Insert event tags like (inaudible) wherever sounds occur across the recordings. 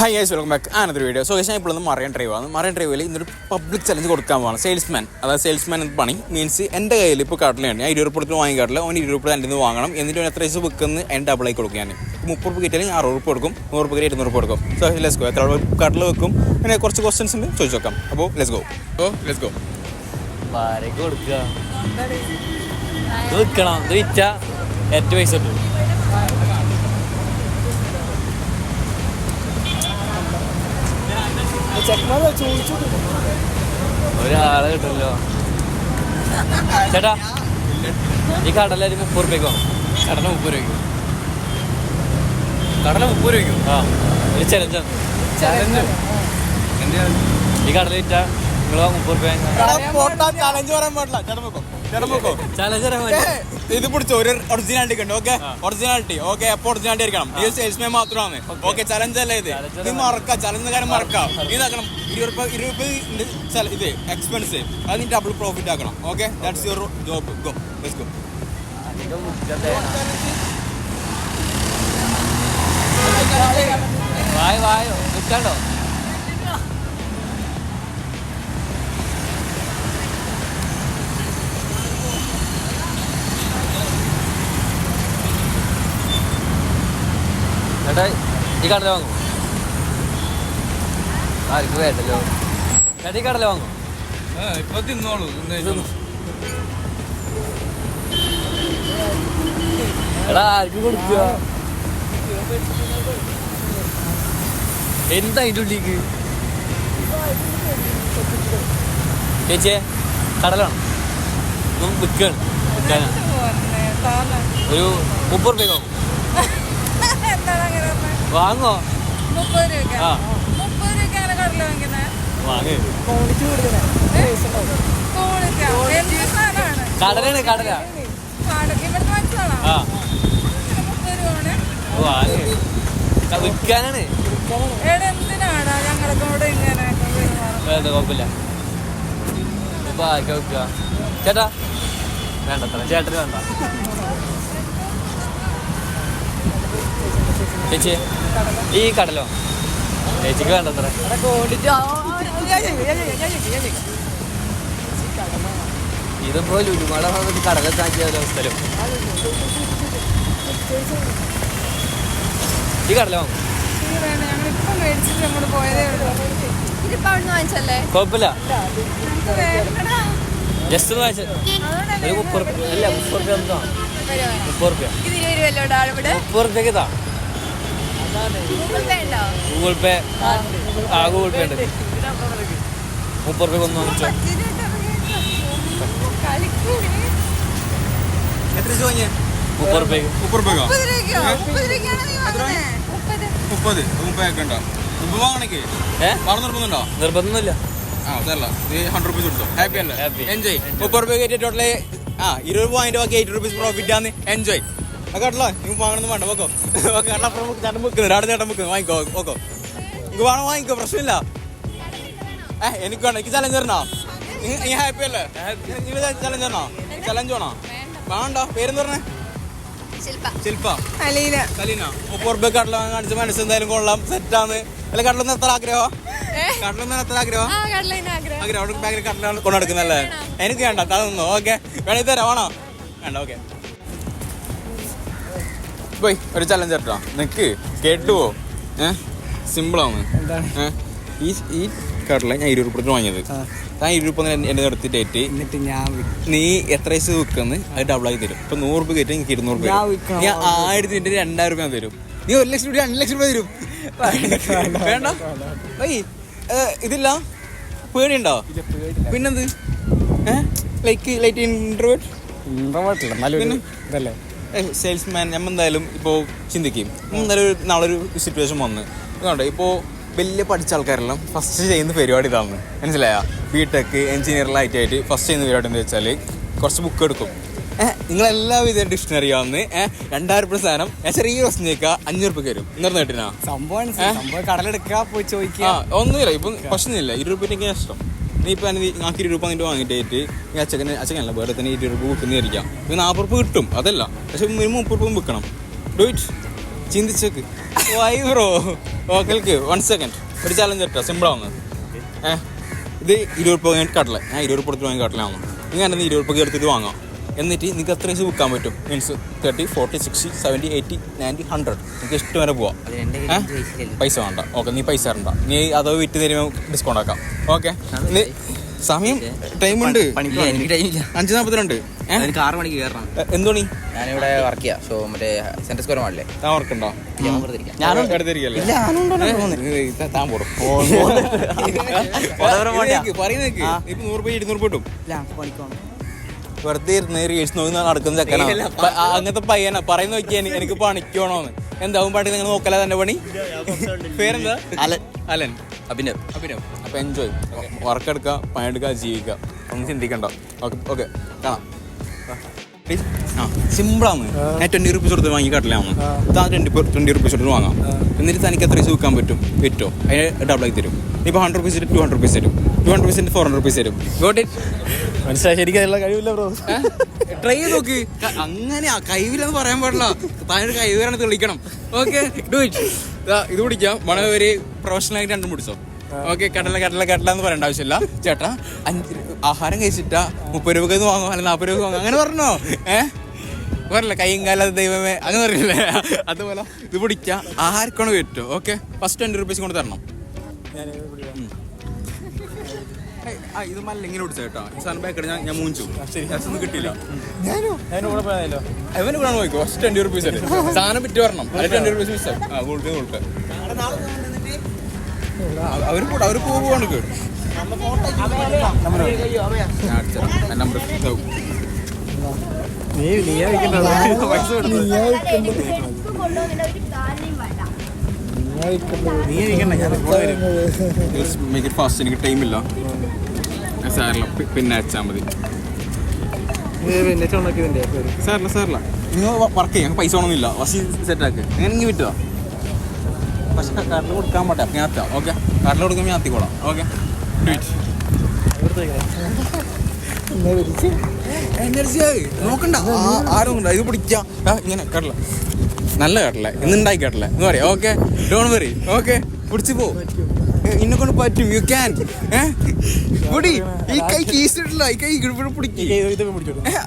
High guys welcome back ആനതൊരു video so ഞാൻ ഇപ്പോൾ ഒന്ന് ഡ്രൈവാണ് ഡ്രൈവ് ആണ് മറൈൻ ഡ്രൈവിൽ ഇന്നൊരു പബ്ലിക് ചലഞ്ച് കൊടുക്കാൻ പോകണം സെയിൽസ്മാൻ അതായത് സെയിൽസ്മാൻ എന്ന് പണി മീൻസ് എന്റെ കയ്യിൽ ഇപ്പോൾ കാട്ടിലാണ് ഞാൻ ഇരുപത് റുപ്യത്തിന് വാങ്ങി കാട്ടില്ല അവൻ ഇരുപത് റുപ്യ എന്റെ നിന്ന് വാങ്ങണം. എന്നിട്ട് അവൻ എത്ര ദിവസം വെക്കുന്ന എന്റെ ഡബിളായി കൊടുക്കും ഞാൻ മുപ്പത് റുപ്യ കിട്ടിയാൽ ഞാൻ അറുപത് റുപ്യ കൊടുക്കും. നൂറ് റുപ്യ കിട്ടി ഇരുന്നൂറ് റുപ്യ കൊടുക്കും. സോ ലെസ് ഗോ എത്ര കാട്ടിൽ വെക്കും? പിന്നെ കുറച്ച് ക്വസ്റ്റൻസ് ഉണ്ട്. ചോദിച്ചു നോക്കാം. അപ്പോൾ let's go oh let's go കൊടുക്കണം ഇത് കിട്ടും ഒരാളെ കിട്ടല്ലോ ചേട്ടാ ഈ കടല ഒരു മുപ്പത് രൂപയ്ക്കോ കടല മുപ്പത് രൂപയ്ക്കോ. കടല മുപ്പത് രൂപയ്ക്കും? ആ ഒരു ചലഞ്ചാണ് ഈ കടല വിറ്റ നിങ്ങൾ മുപ്പത് രൂപ ചലഞ്ച് പറയാൻ പാടില്ല. ചേട്ടൻ ചേട്ടൻ ചലഞ്ച് ഇത് പിടിച്ചോ ഒരു ഒറിജിനാലിറ്റി ഉണ്ട്. ഓക്കെ ഒറിജിനാലിറ്റി ഓക്കെ എപ്പോ ഒറിജിനാലിറ്റി ആയിരിക്കണം. ഈ സെയിൽസ്മാൻ മാത്രമാണ്. ഓക്കെ ചലഞ്ച് അല്ലേ ഇത്? നീ മറക്കാം. ചലഞ്ച് കാര്യം മറക്കാം. ഇതാക്കണം ഇരുപത് രൂപ ഇരുപത് ഇത് എക്സ്പെൻസ് അത് നീ ഡബിൾ പ്രോഫിറ്റ് ആക്കണം. Okay that's your job go let's go വായോ വായോ. ചേട്ടാ ഈ കടല വാങ്ങും. ആർക്ക് വേണ്ടല്ലോ. ചേട്ടാ ഈ കടല വാങ്ങും. ഇപ്പൊ തിന്നോളൂ. എടാ ആർക്ക് കൊടുക്കുക. എന്താ അതിന്റെ ഉള്ളിക്ക് ചേച്ചിയെ കടലാണ് വിൽക്കാണ് വിൽക്കാനാ ഒരു മുപ്പത് റുപ്യ വാങ്ങോ. ആ. മുപ്പത് കടലാണ് കടല. ആ. വാങ്ങ്. ക- വിൽക്കാനാണ്. വേണ്ട കുഴപ്പമില്ല. ഇപ്പൊ ആർക്കാ വിൽക്കുക ചേട്ടാ. വേണ്ടത്ര. ചേട്ടന് വേണ്ട. ചേച്ചി ഈ കടലോ? ചേച്ചിക്ക് വേണ്ടത്ര. ഇതിപ്പോ ലുലുമാള ഭാഗത്ത് കടല താക്കിയാലോ സ്ഥലം ഈ കടല? വാങ്ങും കുഴപ്പമില്ല. ജസ്റ്റ് ഒന്ന് വാങ്ങിച്ച. ഒരു മുപ്പത് അല്ല മുപ്പത് റുപ്യ. മുപ്പത് റുപ്യ. റുപ്യക്ക് താ ഗൂഗിൾ പേ ആ ഗൂഗിൾ പേ ഉണ്ട്. മുപ്പത് രൂപ ഒന്ന് വാങ്ങിച്ചോ. എത്ര രൂപ മുപ്പത് റുപ്യക്ക് മുപ്പത് രൂപ മുപ്പത് മുപ്പതൊക്കെ ഉണ്ടോ മുപ്പത് വാങ്ങണേക്ക്? ഏ? പറഞ്ഞു നിർബന്ധമുണ്ടോ? നിർബന്ധമൊന്നുമില്ല. ആ അതല്ല. നീ ഹൺഡ്രഡ് റുപ്പീസ് കൊടുത്തോ. ഹാപ്പി അല്ലേ? എൻജോയ് മുപ്പത് രൂപ കയറ്റി ടോട്ടൽ ആ ഇരുപത് പോയിന്റ് അതിന്റെ ബാക്കി എയ്റ്റി റുപ്പീസ് പ്രോഫിറ്റ് ആണ് എൻജോയ് കേട്ടല്ലോ നിങ്ങൾ വാങ്ങണമെന്ന് വേണ്ട ഓക്കോ ഓക്കെ ചേട്ടൻ ചേട്ടൻ വെക്കുന്നു രാട് ചേട്ടൻ വെക്കുന്നു വാങ്ങിക്കോ ഓക്കോ നിങ്ങൾക്ക് വേണം വാങ്ങിക്കോ പ്രശ്നമില്ല. ഏ എനിക്ക് വേണം എനിക്ക് ചലഞ്ച് തരണോ? നീ ഹാപ്പി അല്ലേ? നിങ്ങൾ ചലഞ്ച് തരണോ? ചലഞ്ച് വേണോ? വേണ്ട. പേരെന്ന് പറഞ്ഞേ? ശില്പ. കലീന മുപ്പത് റുപ്യ കടല കാണിച്ച മനസ്സ് എന്തായാലും കൊള്ളാം. സെറ്റാണ് അല്ല കടലൊന്നും എത്ര ആഗ്രഹം? കടലൊന്നും എത്ര ആഗ്രഹം? ആഗ്രഹം. അവിടെ ബാഗിൽ കടലാണ് കൊണ്ടെടുക്കുന്നല്ലേ എനിക്ക് വേണ്ട തന്നു ഓക്കെ. വേണേ തരാം വേണോ? വേണ്ട ഓക്കെ. പോയി ഒരു ചലഞ്ച് കേട്ടോ നിക്ക് കേട്ടുവോ? ഏ? സിമ്പിളാണ് ഈ ഈ കടല ഞാൻ ഇരുപത് രൂപ വാങ്ങിയത്. ഞാൻ ഇരുപത് രൂപ എന്റെ നിർത്തി ഡേറ്റ് എന്നിട്ട് ഞാൻ നീ എത്ര പൈസ വിൽക്കുന്നു അത് ഡബിൾ ആക്കി തരും. ഇപ്പൊ നൂറ് രൂപ കയറ്റി എനിക്ക് ഇരുന്നൂറ് രൂപ ഞാൻ ആയിരത്തി രണ്ടായിരം രൂപ തരും. നീ ഒരു ലക്ഷം രൂപ രണ്ട് ലക്ഷം രൂപ തരും. വേണ്ട ഏയ് ഇതില്ല? പേടിയുണ്ടോ? പിന്നെന്ത്? ഏഹ് ലൈക്ക് ലൈറ്റ് ഇൻട്രോവേർട്ട് ഇൻട്രോവേർട്ടില്ല നല്ല? ഇതല്ലേ? സെയിൽസ്മാൻ നമ്മൾ എന്തായാലും ഇപ്പോൾ ചിന്തിക്കും. എന്തായാലും ഒരു നാളൊരു സിറ്റുവേഷൻ വന്ന്. ഇതുകൊണ്ട് ഇപ്പോൾ വലിയ പഠിച്ച ആൾക്കാരെല്ലാം ഫസ്റ്റ് ചെയ്യുന്ന പരിപാടി ഇതാണ് മനസ്സിലായ? ബി ടെക് എഞ്ചിനീയറിലായിട്ട് ആയിട്ട് ഫസ്റ്റ് ചെയ്യുന്ന പരിപാടി എന്താ വെച്ചാൽ കുറച്ച് ബുക്ക് എടുക്കും. ഏഹ് നിങ്ങളെല്ലാവിധ ഡിക്ഷണറി ആവുന്ന. ഏഹ് രണ്ടായിരം രൂപ സാധനം. ഞാൻ ചെറിയ പ്രശ്നം ചോദിക്കുക അഞ്ഞൂറ് രൂപ വരും ഇന്നത്തെ നേട്ടിനാ? സംഭവം? കടലെടുക്കുക പോയി ചോദിക്കുക ഒന്നുമില്ല. ഇപ്പം പ്രശ്നമില്ല. ഇരുപത് രൂപ എനിക്ക് ഇഷ്ടം. നീ ഇപ്പം ആക്കി ഇരുപത് രൂപ എന്നിട്ട് വാങ്ങിയിട്ട് ഈ അച്ഛന് അച്ഛനല്ല വേറെ തന്നെ ഇരുപത് രൂപ വിൽക്കുന്നതായിരിക്കാം ഇത് നാൽപ്പത് രൂപ കിട്ടും അതല്ല. പക്ഷെ മിനിമം മുപ്പത് രൂപ വിൽക്കണം ഡു ഇറ്റ്. ചിന്തിച്ചേക്ക്. വൈ ബ്രോ ഓക്കൽക്ക് വൺ സെക്കൻഡ് ഒരു ചാലഞ്ച് കേട്ടോ സിമ്പിളാവുന്നത് ഏഹ് ഇത് ഇരുപത് രൂപ കഴിഞ്ഞിട്ട് കടല ഞാൻ ഇരുപത് രൂപ കൊടുത്തിട്ട് വാങ്ങി കാട്ടില്ല നിങ്ങൾ ഇങ്ങനെ ഇരുപത് രൂപ എടുത്തിട്ട് വാങ്ങാം. എന്നിട്ട് നിങ്ങൾക്ക് എത്ര ദിവസം വിൽക്കാൻ പറ്റും. Means thirty forty sixty seventy eighty ninety hundred നിങ്ങൾക്ക് ഇഷ്ടം വരെ പോവാം? പൈസ വേണ്ട. ഓക്കെ നീ പൈസ തരണ്ട. നീ അതോ വിറ്റ് തരുമ്പോൾ ഡിസ്കൗണ്ട് ആക്കാം. ഓക്കെ സമയം? ടൈം ഉണ്ട്? അഞ്ച് നാൽപ്പത്തിരണ്ട് എനിക്ക് ആറ് മണിക്ക് കയറണം. എന്തോണി ഞാനിവിടെ വർക്ക് ചെയ്യാം. സോ മറ്റേ സെൻട്രൽ സ്ക്വയർ മാളിലെ. താൻ പറയുന്നേക്ക് ഇപ്പൊ നൂറ് രൂപ ഇരുന്നൂറ് രൂപ കിട്ടും വെറുതെ ഇരുന്ന് റീൽസ് നോക്കി നടക്കുന്ന ചെക്കനാ. അങ്ങനത്തെ പയ്യനാ. പറയുന്ന നോക്കിയാൽ എനിക്ക് പണിക്കണോന്ന് എന്താവും പാട്ട് നിങ്ങൾ നോക്കല തന്റെ പണി? പേരെന്താ? അലൻ. അലൻ. അഭിനവ്. അഭിനവ്. അപ്പൊ എൻജോയ് വർക്ക് എടുക്കുക പണിയെടുക്കുക ജീവിക്കുക ഒന്നും ചിന്തിക്കണ്ട. ഓക്കെ ഓക്കെ കാണാം. സിമ്പിളാണ് ഞാൻ ട്വന്റി റുപ്പീസ് കൊടുത്ത് വാങ്ങി കട്ടിലാണ് ട്വന്റി ട്വന്റി റുപ്പീസ് കൊടുത്ത് വാങ്ങാം. എന്നിട്ട് തനിക്ക് എത്ര സൂക്കാൻ വിൽക്കാൻ പറ്റും? വിറ്റോ? അതിന് ഡബിൾ ആയി തരും. ഇപ്പൊ hundred rupees two hundred rupees തരും. ടു ഹൺഡ്രഡ് റുപ്പീസിന് ഫോർ ഹൺഡ്രഡ് റുപ്പീസ് തരും. ഗോട്ട് ഇറ്റ് മനസ്സിലായി? ശരിക്കും അതിനുള്ള കഴിവില്ല ബ്രോ ട്രൈ ചെയ്ത് നോക്ക്. അങ്ങനെ കഴിവില്ലെന്ന് പറയാൻ പാടില്ല. താഴെ കൈവരാണ് തെളിയിക്കണം. ഓക്കെ ഡു ഇറ്റ് ഇത് പിടിക്കാം. മണ ഒരു പ്രൊഫഷണൽ ആയിട്ട് രണ്ടും പിടിച്ചോ. ഓക്കെ കടല കടല കടല എന്ന് പറയേണ്ട ആവശ്യമില്ല. ചേട്ടാ അഞ്ച് ആഹാരം കഴിച്ചിട്ടാ മുപ്പത് രൂപക്ക് വാങ്ങും. അല്ലെങ്കിൽ നാൽപ്പത് രൂപ വാങ്ങും. അങ്ങനെ പറഞ്ഞോ? ഏഹ് പറയില്ല കൈയും കാല ദൈവമേ. അങ്ങനെ പറയില്ലേ അതുപോലെ ഇത് പിടിക്കാം. ആർക്കാണ് പറ്റുമോ ഓക്കെ ഫസ്റ്റ് ട്വന്റി റുപ്പീസ് കൊണ്ട് തരണം. ആ, ഇത് മല്ല ഇങ്ങനെ പിടിച്ച കേട്ടോ. സാധനം ഞാൻ ഞാൻ മൂഞ്ചു. ഒന്നും കിട്ടിയില്ല. അവന് കൂടെ പോയിക്കോ? ഫസ്റ്റ് ട്വന്റി റുപ്പീസ് അല്ലേ? സാധനം പിറ്റി വരണം. അത് ട്വന്റി റുപ്പീസ് മിസ് ആ കൊടുക്കുക കൊടുക്കുക അവർ കൂടെ അവർ പോവുകയാണ് നമ്പർ നീ നീയാ നീയാ ഞാൻ കൂടെ വരും മേക്ക് ഇറ്റ് ഫാസ്റ്റ് എനിക്ക് ടൈമില്ല സാറില്ല പിന്നെ അയച്ചാൽ മതി. സാറില്ല സാറില്ല നിങ്ങൾ വർക്ക് ചെയ്യാം. പൈസ ഒന്നുമില്ല വസി സെറ്റാക്ക് എങ്ങനെ ഇങ്ങനെ വിറ്റുക പക്ഷെ കാർഡിൽ കൊടുക്കാൻ പറ്റാം. ഞാൻ എത്താം. ഓക്കെ. കാർഡിൽ കൊടുക്കുമ്പോൾ ഞാൻ എത്തിക്കോളാം. ഓക്കെ. എനർജി നോക്കണ്ട. ആ- ആരും നോക്കണ്ട ഇത് പിടിക്കാം. ആ, ഇങ്ങനെ കടല നല്ല കടല ഇന്ന് ഉണ്ടായി കടല എന്ന് പറയാം ഓക്കെ. Don't worry okay. പിടിച്ചു പോ. ഇന്നെ കൊണ്ട് പറ്റും. യു ക്യാൻ പൊടി. ഈ കൈ കീസിട്ടില്ല ഈ കൈ ഇവിടെ പിടിക്കും.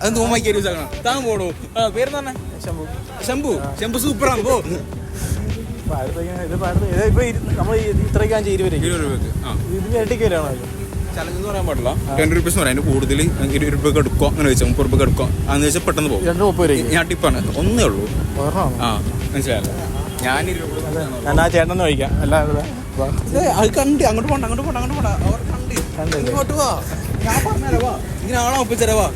അത് നോമാക്കി യൂസ് ആക്കണം താൻ പോടോ. പേര് തന്നെ ശംഭു. ശംഭു. ശംഭു സൂപ്പറാണ്. പോ. ചലഞ്ച് എന്ന് പറയാൻ പാടില്ല. ട്വന്റി റുപ്പീസ് പറയാം. അതിന് കൂടുതൽ ഇരുപത് രൂപ അങ്ങനെ വെച്ചാൽ മുപ്പത് രൂപ എടുക്കോ? അന്ന് വെച്ചാൽ പെട്ടെന്ന് പോകും. ഞാൻ ടിപ്പാണ്. ഒന്നേ ഉള്ളൂ. ആ മനസ്സിലായല്ലോ? ഞാൻ ആ ചേട്ടനെ കഴിക്കാം. അല്ലാതെ അത് കണ്ട്. അങ്ങോട്ട് പോണ്ട അങ്ങോട്ട് പോണ്ട അങ്ങോട്ട് പോണ്ട. അവർ കണ്ട്. ഇങ്ങോട്ട് വാ. ഞാൻ പറഞ്ഞുതരാം വാ. ഇങ്ങനെ ആളെ ഒപ്പിച്ചരാ വാ.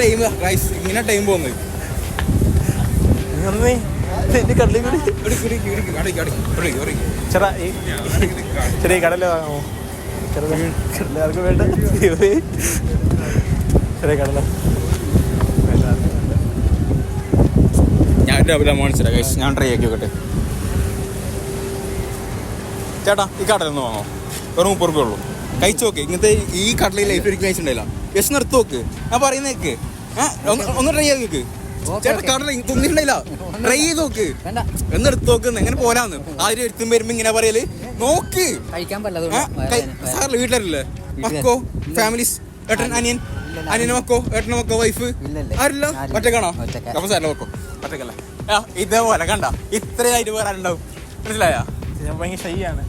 ടൈം റൈസ് ഇങ്ങനെ ടൈം പോകുന്നത്. ഈ ചെറിയ കടല വാങ്ങാമോ ചെറുത്. കടല വേണ്ട. ചെറിയ കടല. ഞാൻ രാവിലെ ഗൈസ് ഞാൻ ട്രൈ ആക്കി നോക്കട്ടെ ചേട്ടാ ഈ കടലിൽ നിന്ന് വാങ്ങോ. വെറും മുപ്പത് റുപ്യ ഉള്ളൂ. കഴിച്ചു നോക്ക് ഇങ്ങനത്തെ ഈ കടലിൽ ലൈഫ് ഒരിക്കലും കഴിച്ചിട്ടുണ്ടായില്ല യെസ് നിർത്ത് നോക്ക്. ഞാൻ പറയുന്നേക്ക് ഒന്ന് ട്രൈ ചെയ്ത് നോക്ക്. ചേട്ടാ കടല തിന്നിട്ടുണ്ടായില്ല ട്രൈ ചെയ്ത് നോക്ക്. എന്ന് എടുത്ത് നോക്ക് എങ്ങനെ പോരാന്ന്. ആരും എടുത്തും വരുമ്പോ ഇങ്ങനെ പറയൽ. നോക്ക്. കഴിക്കാൻ സാറില്ല വീട്ടിലല്ലേ മക്കോ ഫാമിലീസ് ഏട്ടൻ അനിയൻ അനിയനെ മക്കോ ഏട്ടനെ മക്കോ വൈഫ് ആരില്ല ഒറ്റക്കാണോ അപ്പൊ സാറില്ല മക്കോ ഒറ്റക്കല്ല ഇതേപോലെ കണ്ട. ഇത്രയായിട്ട് വരാനുണ്ടാവും മനസ്സിലായ? ഞാൻ ഭയങ്കര ഷൈയാണ്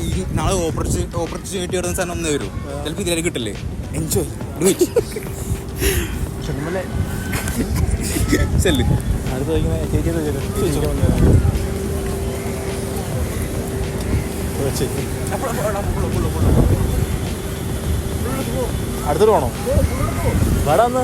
ഈ നാളെ ഓപ്പർച്യൂണിറ്റി ഓപ്പർച്യൂണിറ്റി വരുന്ന സാധനം ഒന്നേ വരും. ചിലപ്പോൾ ഇതിലേക്ക് കിട്ടില്ലേ? എൻജോയ് ഡു ഇറ്റ് ചെറുമല്ലേ ചെല്ല്. അടുത്ത് അടുത്തോട്ട് പോണോ? വേടാ ഒന്ന്.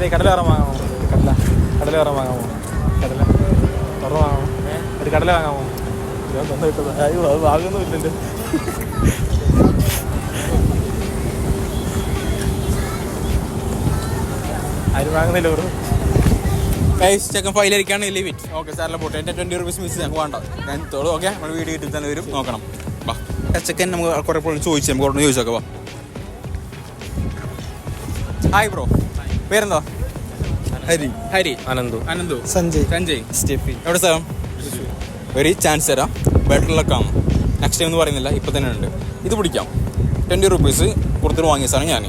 അതെ കടല വേറെ വാങ്ങാമോ കടല. കടല വേറെ വാങ്ങാമോ കടല. വേറെ വാങ്ങാമോ ഒരു കടല വാങ്ങാമോ ഞാൻ തന്നെ കിട്ടത് അയ്യോ അത് വാങ്ങുന്നുമില്ലല്ലോ ആരും വാങ്ങുന്നില്ല ഒരു ഗൈസ് ചെക്കൻ ഫൈലായിരിക്കാണ് ലിമിറ്റ് ഓക്കെ സാറിലെ പോട്ടെ. എന്റെ ട്വന്റി റുപ്പീസ് മിസ് ഞങ്ങൾക്ക് വേണ്ട. ഞാൻ തോളൂ ഓക്കെ നമ്മൾ വീട് ഇട്ടിൽ തന്നെ വരും. നോക്കണം. വാ. ചെക്കൻ നമുക്ക് കുറേ പോലും ചോദിച്ചു നമുക്ക് ഉടനെ ചോദിച്ചോക്കെ. വാ. ഹായ് ബ്രോ പേരെന്താ ഹരി. ഹരി. അനന്തു. അനന്തു. സഞ്ജയ്. സഞ്ജയ്. സ്റ്റെഫി. എവിടെ സ്ഥലം? ഒരു ചാൻസ് തരാം. ബെറ്റർ ലക്കാണ് നെക്സ്റ്റ് ടൈം എന്ന് പറയുന്നില്ല. ഇപ്പം തന്നെ ഉണ്ട്. ഇത് പിടിക്കാം. ട്വന്റി റുപ്പീസ് കൊടുത്തിട്ട് വാങ്ങിയ സാധനം ഞാൻ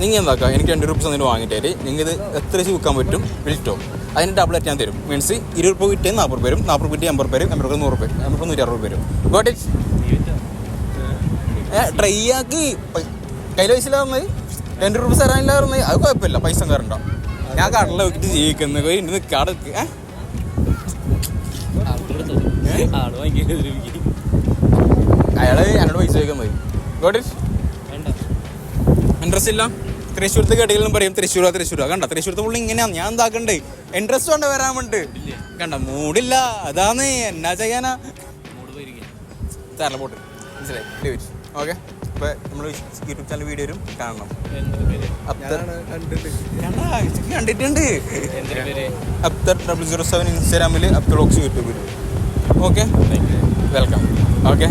നിങ്ങൾ എന്താക്കുക എനിക്ക് ട്വന്റി റുപ്പീസ് എന്നിട്ട് വാങ്ങിയിട്ട് നിങ്ങൾ ഇത് എത്ര വെച്ച് വിൽക്കാൻ പറ്റും? വിൽറ്റോ അതിന് ഡബിൾ ആയിട്ട് ഞാൻ തരും. മീൻസ് ഇരുപത് രൂപ കിട്ടിയ നാൽപ്പത് പേരും നാൽപ്പത് കിട്ടിയ അമ്പത് പേരും അമ്പത് രൂപ നൂറ് പേര് അമ്പത് നൂറ്റി അറുപത് പേരും ഗോട്ട് ഇറ്റ് ഏ ട്രൈ ആക്കി. കയ്യിൽ വയസ്സിലാവുന്നത് ട്വന്റി റുപ്പീസ് തരാനില്ല അത് കുഴപ്പമില്ല. പൈസ കയറണ്ട ഞാൻ കടല ജീവിക്കുന്നു. പോയി ഇന്ന് കട. അയാൾ എന്നോട് പൈസ ചോദിക്കാൻ പോയി. ഇൻട്രസ്റ്റ് ഇല്ല. തൃശ്ശൂർത്ത് കടയിലും പറയും. തൃശ്ശൂർ തൃശ്ശൂർ കണ്ട? തൃശ്ശൂരത്തെ പുള്ളി ഇങ്ങനെയാ. ഞാൻ എന്താക്കണ്ടേ? ഇൻട്രസ്റ്റ് കൊണ്ട് വരാൻ വേണ്ടി കണ്ട? മൂടില്ല. അതാന്ന് എന്നാ ചെയ്യാനാ? തരല പോട്ട്. മനസ്സിലായി? ഓക്കെ. ഇപ്പൊ നമ്മൾ യൂട്യൂബ് ചാനൽ വീഡിയോ വരും കാണണം. എന്താ കണ്ടിട്ടുണ്ട്. അബ്ദർ ഡബിൾ സീറോ സെവൻ ഇൻസ്റ്റാഗ്രാമിൽ അബ്ദുൾ ഓക്സ് യൂട്യൂബിൽ ഓക്കെ വെൽക്കം ഓക്കെ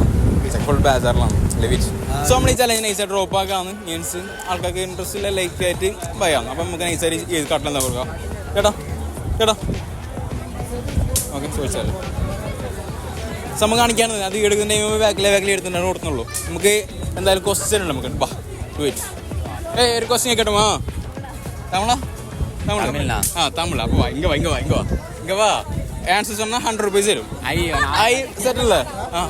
ഫുൾ ബാജാറിലാണ് സോ നമ്മൾ ഈ ചലഞ്ച് നൈസായിട്ട് ഡ്രോപ്പ് ആക്കാന്ന് മീൻസ് ആൾക്കാർക്ക് ഇൻട്രസ്റ്റ് ഇല്ല ലൈക്ക് ആയിട്ട് ഭയാണ് അപ്പം നമുക്ക് നൈസായിട്ട് ചെയ്ത് കട്ടലെന്താ കൊടുക്കാം? കേട്ടോ? കേട്ടോ? ഓക്കെ ചോദിച്ചാലോ. സമ്മ കാണിക്കാണ്. അത് എടുക്കുന്ന ബാക്കിലെ ബാക്കിൽ എടുത്തിട്ടാണ് കൊടുക്കുന്നുള്ളൂ നമുക്ക് എന്തായാലും ക്വസ്റ്റ്യൻ ഉണ്ട് നമുക്ക് ബാ വെയിറ്റ് ഏയ് ഒരു ക്വസ്റ്റ്യൻ കേട്ടോ ആ തമിഴാ തമിഴ് തമിഴ്നാ? ആ തമിഴ് അപ്പോൾ വാ ഇങ്ങ വാ ഇങ്ങ വാ ഇങ്ങ വാ ഇങ്ങ വാ ആൻസർ சொன்னா ഹൺഡ്രഡ് റുപ്പീസ് തരും അയ്യോ ഐ സെറ്റല്ലേ ആ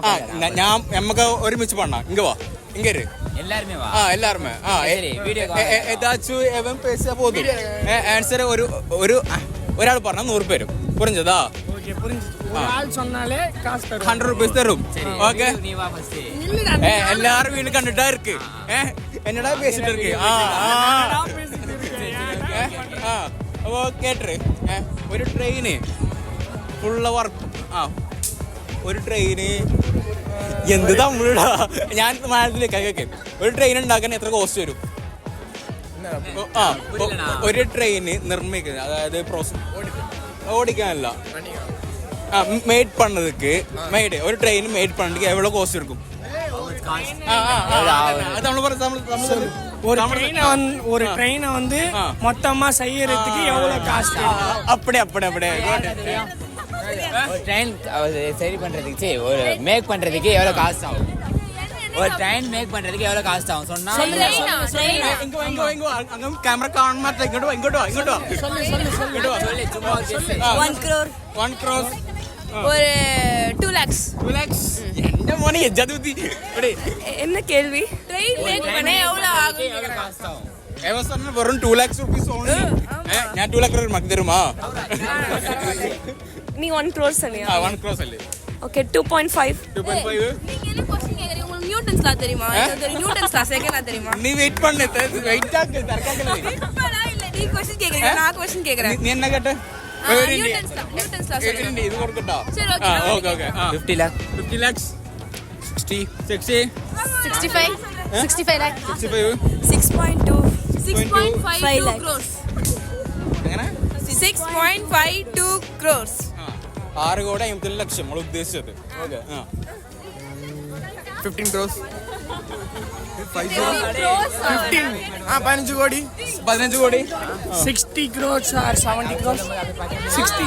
ആ ന- ഞാൻ നമുക്ക് ഒരുമിച്ച് பண்ணா இங்க வா இங்க இரு എല്ലാരുമേ വാ ആ എല്ലാരുമേ ആ ശരി, video call. ഏതാച്ചും എവൻ പേശ പോതും ആൻസർ ഒരു ഒരു ഒരാൾ പറഞ്ഞാൽ നൂറ് പേരും ஓகே புரிஞ்சுது ஒரு ஆள் சொன்னாலே காசு தரும் ഒരു ട്രെയിന് ഫുള്ള വർക്ക് ആ ഒരു ട്രെയിന് എന്ത് തമിഴടാ ഞാൻ മലയാളത്തിലേക്ക് ഒരു ട്രെയിൻ ഉണ്ടാക്കാൻ എത്ര കോസ്റ്റ് വരും? ആ ഒരു ട്രെയിന് നിർമ്മിക്കുന്നത് അതായത് പ്രോസസ് ഓടിക്കാനല്ല. மேட் பண்ணதுக்கு மேடு ஒரு ട്രെയിൻ മേഡ് പണ്ടിക്ക് എവിടെ കോസ്റ്റ് இருக்கும் ஒரு ட்ரெயினை வந்து ஒரு மொத்தமா செய்யறதுக்கு எவ்வளவு காஸ்ட் அப்படி அப்படி அப்படி ட்ரெயின் சரி பண்றதுக்கு ஒரு மேக் பண்றதுக்கு எவ்வளவு காஸ்ட் ஆகும் ஒரு ட்ரெயின் மேக் பண்றதுக்கு எவ்வளவு காஸ்ட் ஆகும் சொன்னா கேமரா காண மாட்டே இங்கடோ இங்கடோ இங்கடோ சொல்லு சொல்லு சொல்லு. இங்கடோ 1 crore. 1 ஒரு டூ லேக்ஸ் டூ லேக்ஸ் என்ன மோனி ஜதுதி என்ன கேள்வி? ட்ரெயின் மேக் பண்ண எவ்வளோ ஆகும்? எவசன் வரும் டூ லேக்ஸ் ருபீஸ் ஓன்லி நான் டூ லேக் மக்கு தருமா நீ ஒன் க்ரோஸ் சொல்லியா? ஒன் க்ரோர் சொல்லி. Okay two point five two point five நீங்கள் என்ன கொஸ்டின் கேட்குறீங்க நியூட்டன்ஸ் தெரியுமா? நியூட்டன்ஸ் லா செகண்ட் லா தெரியுமா? நீ வெயிட் பண்ணு வெயிட் (laughs) நீ கொஸ்டின் கேட்குறீங்க நான் கொஸ்டின் கேட்குறேன் நீ என்ன கேட்ட? ആറ് കോടി അമ്പത്തി ലക്ഷം നമ്മൾ ഉദ്ദേശിച്ചത്. ഫിഫ്റ്റീൻ ക്രോസ് பதினஞ்சு கோடி பதினஞ்சு கோடி sixty crores or seventy crores sixty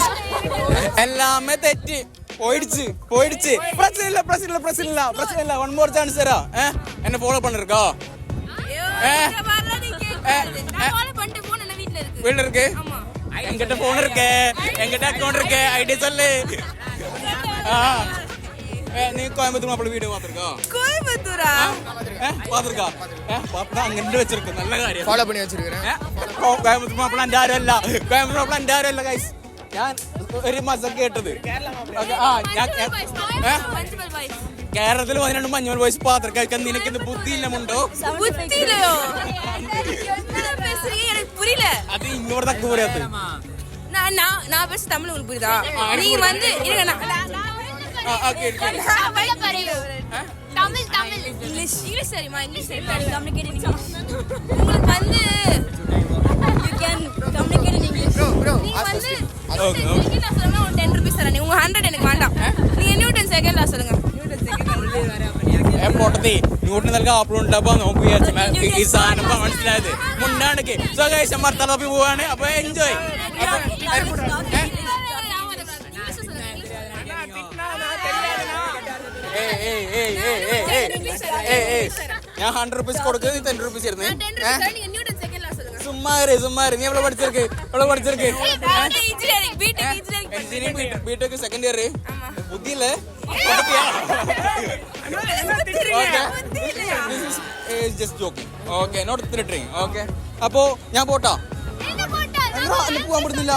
எல்லாமே തെറ്റ്. போயிடுச்சு போயிடுச்சு பிரச்சனை இல்ல பிரச்சனை இல்ல பிரச்சனை இல்ல பிரச்சனை இல்ல ஒன் மோர் சான்ஸ் தரா என்ன ஃபாலோ பண்ணிருக்கா வீட்டுல இருக்கு என்கிட்ட போன் இருக்கு என்கிட்ட அக்கௌண்ட் இருக்கு ஐடி சொல்லு நீ கோயம்புத்தூர் மாப்பிள்ள வீடு பார்த்துருக்கோம் கோயம்புத்தூரா பாத்துருக்கா பாப்பா அங்க நின்று வச்சிருக்கு நல்ல காரியம் ஃபாலோ பண்ணி வச்சிருக்கேன் கோயம்புத்தூர் மாப்பிள എന്റെ ആരുമല്ല കോയമ്പത്തൂർ മാപ്പിള എന്റെ ആരുമല്ല ഗൈസ് ഞാൻ ഒരു മാസം കേട്ടത് ആ ഞാൻ കേരളത്തിൽ പതിനെണ്ട് മഞ്ഞൾ വയസ്സ് പാത്രം കഴിക്കാൻ നിനക്ക് ബുദ്ധിയില്ലമുണ്ടോ അത് ഇങ്ങോട്ടൊക്കെ പറയാത്ത நான் பேச தமிழ் உங்களுக்கு புரியுதா நீங்க வந்து தமிழ் தமிழ் இங்கிலீஷ் இங்கிலீஷ் தெரியுமா இங்கிலீஷ் தெரியுமா கம்யூனிகேட்டிங் உங்களுக்கு வந்து can communicate in English. நீ வந்து second class சொல்லுங்க, ஒரு 10 rupees தரேன். உங்க 100 எனக்கு வேண்டாம். நீங்க Newton second class சொல்லுங்க. ഏ പൊട്ടത്തി ന്യൂട്ടൺ നൽകാൻ ആപ്പിളുണ്ടപ്പോ നമുക്ക് വിചാരിച്ചു മേ- ഈ- ഈ സാധനം ഇപ്പൊ മനസ്സിലായത് മുണ്ടാണിക്ക് സോ ഗൈസ് മർത്തലപ്പി പോവാണ് അപ്പൊ എൻജോയ് ഞാൻ ഹൺഡ്രഡ് റുപ്പീസ് കൊടുക്കുക നീ ടെൻ റുപ്പീസ് ഇരുന്ന് സുമ്മാര് സുമ്മാര് നീ എവിടെ പഠിച്ചിരിക്ക് എവിടെ പഠിച്ചിരിക്ക് engineering BTech second year ബുദ്ധിയില്ലേ? Just joking okay. Not train okay അപ്പോ ഞാൻ പോട്ടാ. പോകാൻ പറ്റുന്നില്ല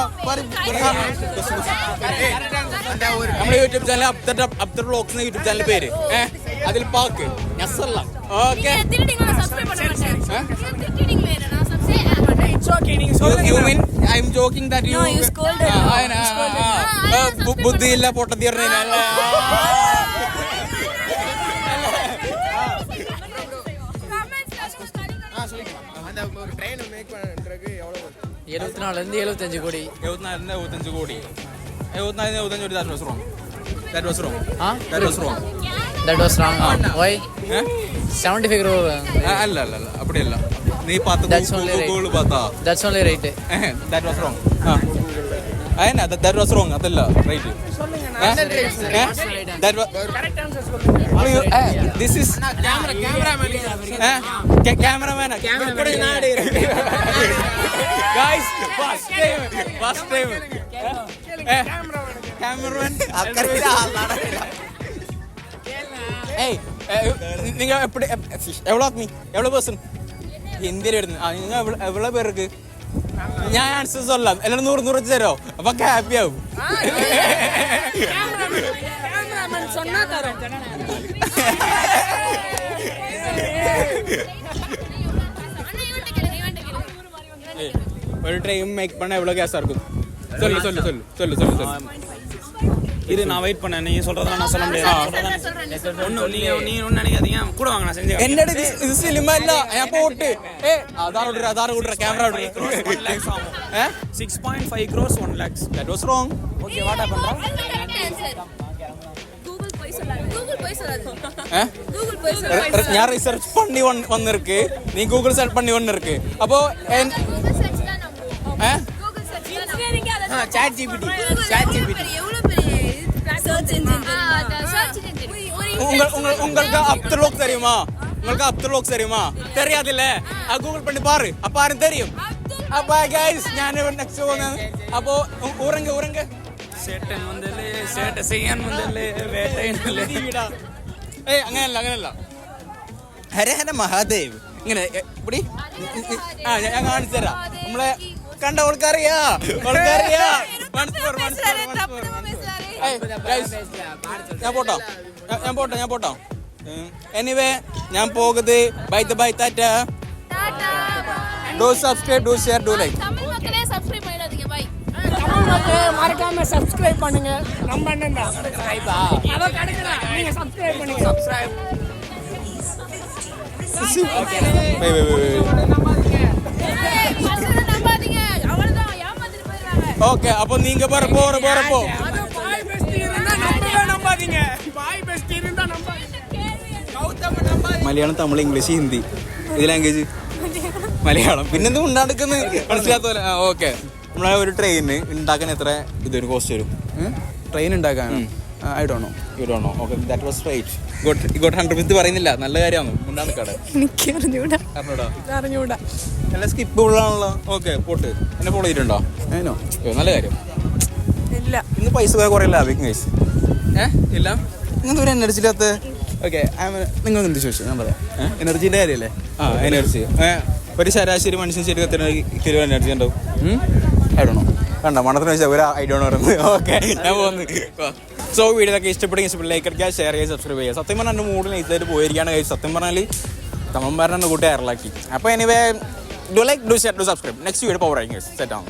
നമ്മുടെ YouTube channel Abdar Abdar vlogs എന്ന യൂട്യൂബ് ചാനൽ പേര് ഏഹ് അതിൽ പാക്ക് നസല്ല ഓക്കെ நீங்க திருடிங்க, நான் subscribe பண்ண மாட்டேன். நீங்க திருடிங்க வேற, நான் subscribe பண்ண மாட்டேன். It's okay, நீங்க യു சொல்லுங்க mean I am joking that you No, you scolded. ബുദ്ധിയില്ല പൊട്ടത്തി പറഞ്ഞാൽ அந்த ஒரு ட்ரெயின் மேக் பண்றதுக்கு ഇരുപത്തിനാലിന് എഴുപത്തഞ്ച് കോടി? എഴുപത്തിനാലിന് എഴുപത്തഞ്ച് കോടി. എഴുപത്തിനാലിന് എഴുപത്തഞ്ച് കോടി that was wrong that was wrong ആ? That was wrong that was wrong why seventy five crore അല്ല അല്ല അല്ല. അപ്പടിയല്ല. നീ പാത്ത Google പാത്താ. That's only right that was wrong ആ. അതന്നെ? ദാറ്റ് വാസ് റോങ് അതല്ല. Right this is camera cameraman cameraman guys first time first time cameraman ഏയ് നിങ്ങൾ എപ്പടി എവ്വളോ ആത്മി എവ്വളോ പേഴ്സൺ ഇന്ത്യയിലായിരുന്നു ആ നിങ്ങൾ എവ്വളോ പേർക്ക് ഞാൻ ആൻസർ சொல்லலாம் എല്ലാവരും നൂറ് നൂറ് വെച്ച് തരോ അപ്പൊ ഹാപ്പി ആവും கேமராமேன் சொன்னா தரோம் ஒரு ட்ரையும் மேக் பண்ணால் எவ்வளோ கேஸாக இருக்கும். சொல்லு சொல்லு சொல்லு சொல்லு சொல்லு சொல்லு. இது நான் வெயிட் பண்ணேன். நீ சொல்றதெல்லாம் நான் சொல்ல முடியாது? ஒண்ணு நீங்க நீ ஒண்ணு நினைக்காதீங்க. கூட வாங்க நான் செஞ்சு என்னடி இது சினிமா இல்ல? ஏன் போட்டு ஏ ஆதார் ஓடுற ஆதார் ஓடுற கேமரா ஓடுற six point five crores one lakhs that was wrong okay யார் ஹேப்பன் பண்ணி ഞാൻ റിസർച്ച് நீ വന്നിരിക്ക്. നീ பண்ணி സെർച്ച് இருக்கு വന്നിരിക്ക് അപ്പോൾ சாட் ஜிபிடி சாட் ஜிபிடி (laughs) எவ்வளவு பெரிய சர்ச் இன்ஜின் சர்ச் இன்ஜின் உங்கள் உங்கள் உங்களுக்கு அப்துல் லோக் தெரியுமா உங்களுக்கு அப்துல் லோக் தெரியுமா தெரியாதுல்ல ആ ഗൂഗിൾ பண்ணி பாரு அப்ப ആരും தெரியும் அப்ப ഗൈസ് ഞാൻ നെക്സ്റ്റ് പോകുന്നത് അപ്പോ ഉ- ഉറങ്ങ് ഉറങ്ങ് சேட்டன் வந்தது சேட்டை செய்யான் வந்தது வேட்டையன் വീടാ. ഏയ് അങ്ങനെയല്ല അങ്ങനെയല്ല ഹരഹര മഹാദേവ് ഇങ്ങനെ എ, ഇവിടെ ആ ഞാൻ ഞാൻ കാണിച്ചു തരാം നമ്മളെ കണ്ട ഓൾക്കറിയാ ഓൾക്കറിയാ മനസ്സിലോർ മനസ്സിലോർ മനസ്സിലോർ ഏയ്, guys, ഞാൻ പോട്ടോ ഞാൻ- ഞാൻ പോട്ടോ ഞാൻ പോട്ടോ എനിവേ ഞാൻ പോകുന്നത് by the by tata tata do subscribe do share do like Tamil மக்களே சப்ஸ்கிரைப் பண்ணிடாதீங்க பை தமிழ் மக்களே மறக்காம சப்ஸ்கிரைப் பண்ணுங்க நம்ம அண்ணன் தான் அவ கிடைக்கிறா நீங்க சப்ஸ்கிரைப் பண்ணுங்க ബൈ ബൈ ബൈ பசங்க நம்பாதீங்க அவ்வளவுதான் ஏமாத்திட்டு போயிடுவாங்க ഓക്കെ അപ്പൊ നീങ്ക പറ പോറ പോറ പോ அது பாய் பெஸ்ட் இருந்தா நம்பவே நம்பாதீங்க பாய் பெஸ்ட் இருந்தா நம்பாதீங்க മലയാളം തമിഴ് ഇംഗ്ലീഷ് ഹിന്ദി ഇത് ലാംഗ്വേജ് മലയാളം പിന്നെന്തും ഉണ്ടാക്കുന്നത് മനസ്സിലാത്ത പോലെ ഓക്കെ നമ്മളെ ഒരു ട്രെയിന് ഉണ്ടാക്കാൻ എത്ര ഇതൊരു കോസ്റ്റ് വരും ട്രെയിൻ ഉണ്ടാക്കാൻ ഐ ഡോ നോ ഇടണോ okay that was right got got hundred fifty പറയുന്നില്ല നല്ല കാര്യമാണ് ഉണ്ടാണ് കട എനിക്ക് അറിഞ്ഞൂടാ. അറിഞ്ഞൂടാ? അറിഞ്ഞൂടാ. നല്ല സ്കിപ്പ് ഉള്ളതാണല്ലോ. ഓക്കെ പോട്ട്. എന്നെ ഫോളോ ചെയ്തിട്ടുണ്ടോ? നല്ല കാര്യം. ഇല്ല. ഇന്ന് പൈസ കുറെ ലാഭിക്കും ഗൈസ് ഏ? ഇല്ല? ഇങ്ങനത്തെ ഒരു എനർജി ഇല്ലാത്ത ഓക്കെ നിങ്ങൾ എന്ത് ചോദിച്ചു ഞാൻ പറയാം. എനർജീന്റെ കാര്യമല്ലേ ആ എനർജി ഒരു ശരാശരി മനുഷ്യൻ ശരീരത്തിന് കിലോ എനർജി ഉണ്ടാവും. ഐ ഡോ നോ കണ്ട? മണത്തിന് വെച്ചാൽ ഒരു ഡോണ്ട് ഓക്കെ ഞാൻ പോകുന്നു സോ വീഡിയോക്കെ ഇഷ്ടപ്പെടുക ഇഷ്ടപ്പെട്ട ലൈക്ക് അടിക്കുക ഷെയർ ചെയ്യുക സബ്സ്ക്രൈബ് ചെയ്യുക. സത്യം പറഞ്ഞാൽ എന്റെ മൂഡിൽ നൈസായിട്ട് പോയിരിക്കുകയാണ് കഴിച്ച് സത്യം പറഞ്ഞാൽ തമ്മന്മാരനെ കൂട്ടി എയർലാക്കി അപ്പോൾ anyway do like do share do subscribe next video power ആയിരിക്കും സെറ്റ് ആണ്